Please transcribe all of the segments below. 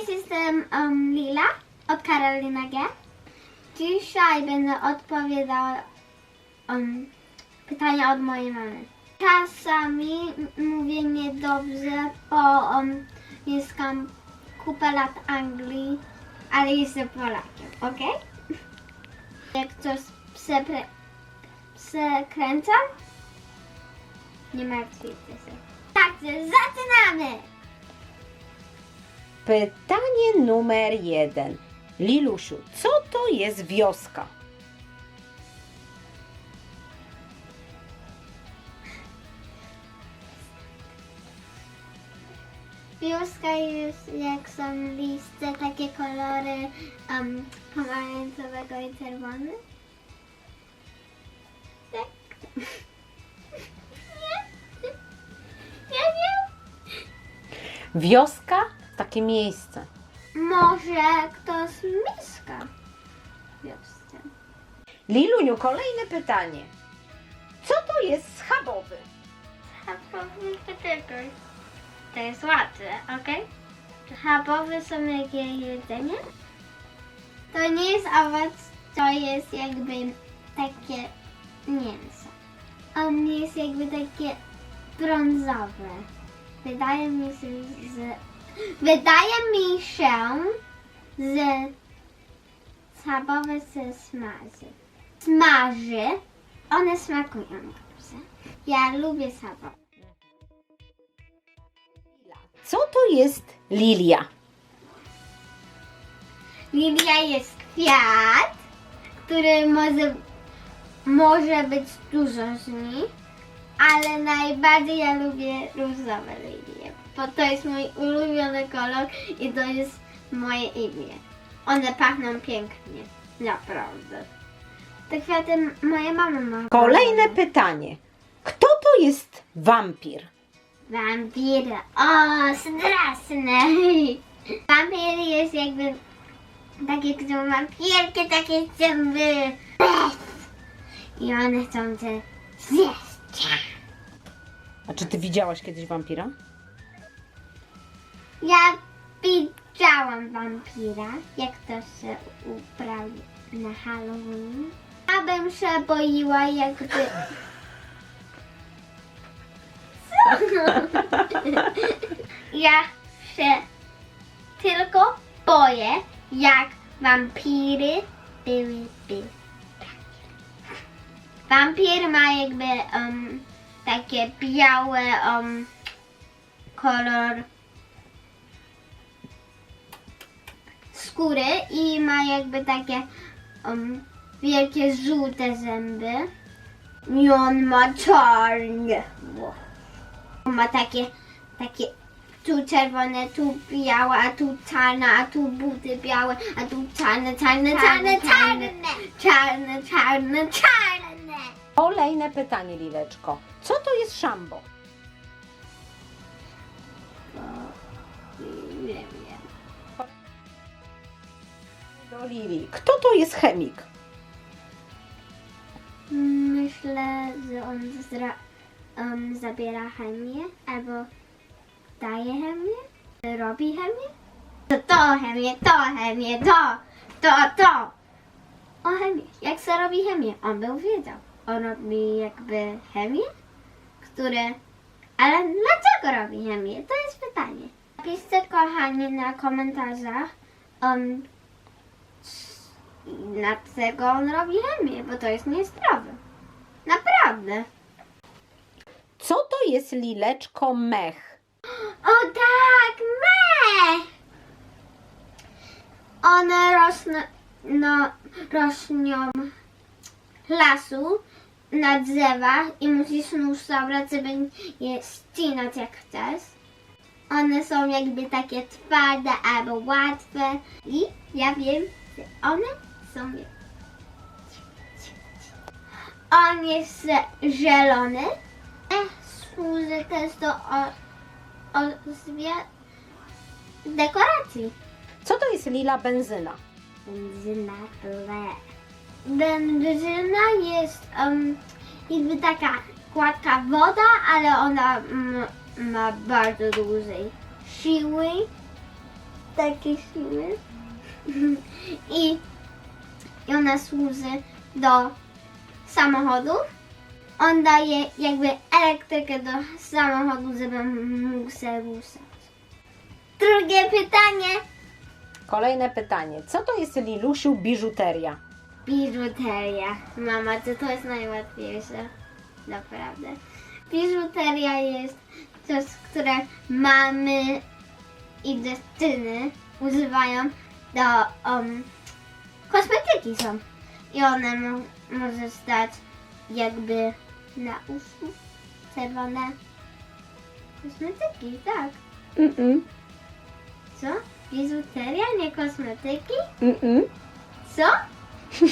Cześć, jestem um, Lila od Karolina G. Dzisiaj będę odpowiadała um, pytania od mojej mamy. Czasami mówię niedobrze, bo um, mieszkam kupę lat Anglii, ale jestem Polakiem, ok? Jak coś przepre- przekręcam, nie martwcie się. Także zaczynamy! Pytanie numer jeden. Lilusiu, co to jest wioska? Wioska jest jak są listy, takie kolory um, pomarańczowego i czerwony. Tak? Nie? Nie wiem. Wioska? Takie miejsce. Może ktoś mieszka w wiosce. Liluniu, kolejne pytanie. Co to jest schabowy? Schabowy poczekaj. To jest łatwe, ok? Schabowy są jakie jedzenie? To nie jest owoc, to jest jakby takie mięso. On jest jakby takie brązowe. Wydaje mi się, że... Wydaje mi się, że schabowe się smaży. Smaży. One smakują dobrze. Ja lubię schabowe. Co to jest lilia? Lilia jest kwiat, który może, może być dużo z nich, ale najbardziej ja lubię różowe lilie, bo to jest mój ulubiony kolor i to jest moje imię. One pachną pięknie, naprawdę. Te kwiaty moja mama ma. Kolejne pytanie. Kto to jest wampir? Wampiry. O, straszne. Wampir jest jakby takie, które ma wielkie takie zęby. I one chcą cię zjeść. A czy ty widziałaś kiedyś wampira? Ja widziałam wampira, jak to się ubrał na Halloween. Ja bym się boiła jakby... Ja się tylko boję, jak wampiry byłyby. Wampir ma jakby um, takie białe um, kolor skóry i ma jakby takie um, wielkie żółte zęby. I on ma czarne. Ma takie, takie tu czerwone, tu białe, a tu czarne, a tu buty białe, a tu czarne, czarne, czarne, czarne, czarne, czarne, czarne. Kolejne pytanie, Lileczko. Co to jest szambo? Kto to jest chemik? Myślę, że on zra, um, zabiera chemię albo daje chemię, robi chemię. To to chemię, to chemię, to, to, to. O chemię. Jak się robi chemię? On był wiedział. On robi jakby chemię, które... Ale dlaczego robi chemię? To jest pytanie. Napiszcie kochani na komentarzach um, dlaczego on robi chemię, bo to jest niezdrowe. Naprawdę. Co to jest Lileczko mech? O tak, mech! One rosną, no, rośnią lasu na drzewach i musisz nóż zabrać, żeby je ścinać jak chcesz. One są jakby takie twarde albo łatwe i ja wiem, że one są On jest zielony. Ech, służy też do dekoracji. Co to jest lila benzyna? Benzyna ble. Benzyna jest um, jakby taka gładka woda, ale ona mm, ma bardzo dużej siły takie siły. I, I ona służy do samochodów. On daje jakby elektrykę do samochodu, żeby mógł się ruszać. Drugie pytanie. Kolejne pytanie. Co to jest Lilusiu biżuteria? Biżuteria. Mama, to to jest najłatwiejsze. Naprawdę. Biżuteria jest coś, które mamy i dziewczyny używają do um, kosmetyki są. I one mo- może stać jakby na uszu czerwone kosmetyki, tak. Mm-mm. Co? Biżuteria, nie kosmetyki? Mm-mm. Co?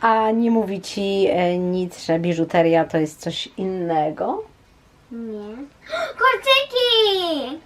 A nie mówi ci e, nic, że biżuteria to jest coś innego? Nie. Błyskotki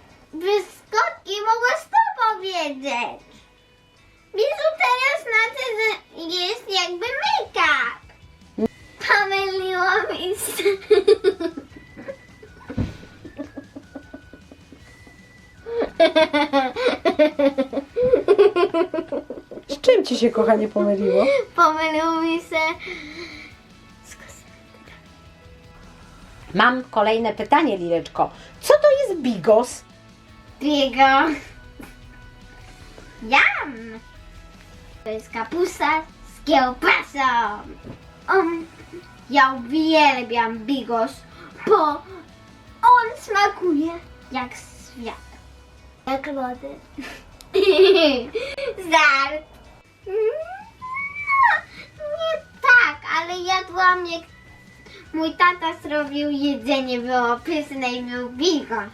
czym ci się, kochanie, pomyliło? Pomylił mi się... Mam kolejne pytanie, Lileczko. Co to jest bigos? Biego. Jam! To jest kapusta z kiełbasą. Um, ja uwielbiam bigos, bo on smakuje jak świat. Jak lody. Żart. No, nie tak, ale jadłam jak mój tata zrobił jedzenie, było pyszne i był bigos.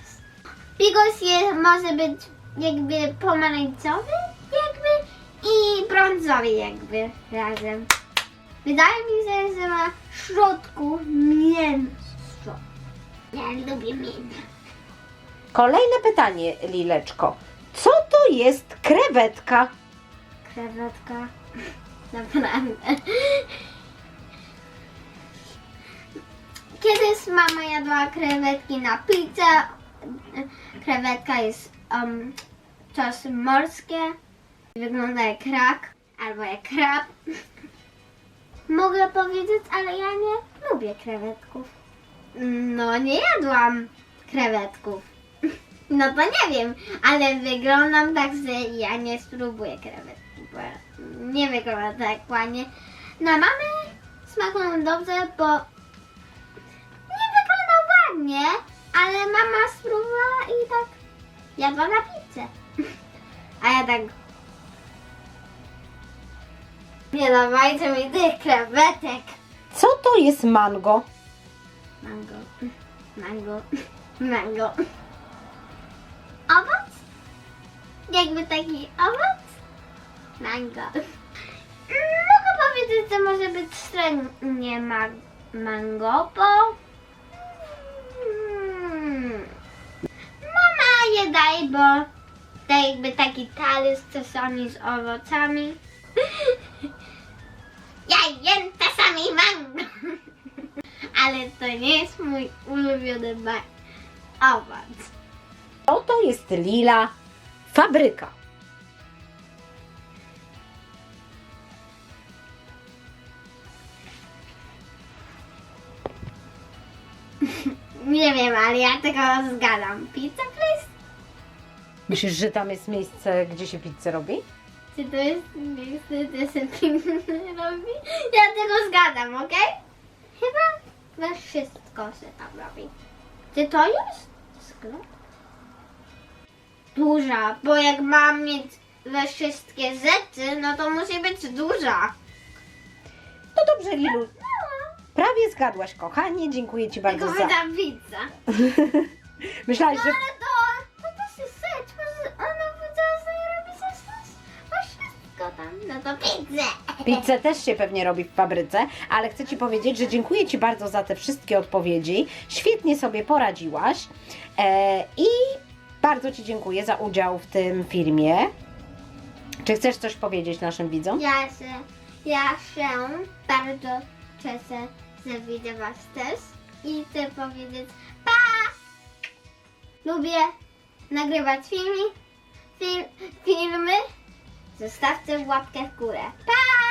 Bigos jest, może być jakby pomarańczowy jakby i brązowy jakby razem. Wydaje mi się, że ma w środku mięso. Ja lubię mięso. Kolejne pytanie, Lileczko. Co to jest krewetka? Krewetka. Naprawdę. Kiedyś mama jadła krewetki na pizzę. Krewetka jest um, coś morskie. Wygląda jak rak albo jak krab. Mogę powiedzieć, ale ja nie lubię krewetków. No, nie jadłam krewetków. No to nie wiem, ale wyglądam tak, że ja nie spróbuję krewetki, bo nie wygląda tak ładnie. Na mamy smakują dobrze, bo nie wygląda ładnie, ale mama spróbowała i tak jadła na pizzę. A ja tak nie dawajcie mi tych krewetek. Co to jest mango? Mango, mango, mango. Owoc? Jakby taki owoc? Mango. Mogę powiedzieć, że może być średnie ma mango, bo mm, mama je daje, bo to jakby taki talerz czasami z owocami. Ja jem czasami mango. Ale to nie jest mój ulubiony owoc. Co to jest lila fabryka? Nie wiem, ale ja tego zgadam. Pizza place? Myślisz, że tam jest miejsce, gdzie się pizzę robi? Czy to jest miejsce, gdzie się pizza robi? Ja tego zgadam, okej? Chyba we wszystko się tam robi. Czy to jest sklep? Duża, bo jak mam mieć we wszystkie rzeczy, no to musi być duża. No dobrze, Lilu. Prawie zgadłaś, kochanie. Dziękuję Ci bardzo Tylko za... wydam pizza. Myślałaś, No że... ale to, to też jest rzecz, bo ona powiedziała, że robi coś wszystko tam. No to pizzę. Pizzę też się pewnie robi w fabryce, ale chcę Ci powiedzieć, że dziękuję Ci bardzo za te wszystkie odpowiedzi. Świetnie sobie poradziłaś e, i bardzo Ci dziękuję za udział w tym filmie. Czy chcesz coś powiedzieć naszym widzom? Ja się, ja się bardzo cieszę, że widzę Was też i chcę powiedzieć pa! Lubię nagrywać filmi, fil, filmy, zostawcie łapkę w górę. Pa!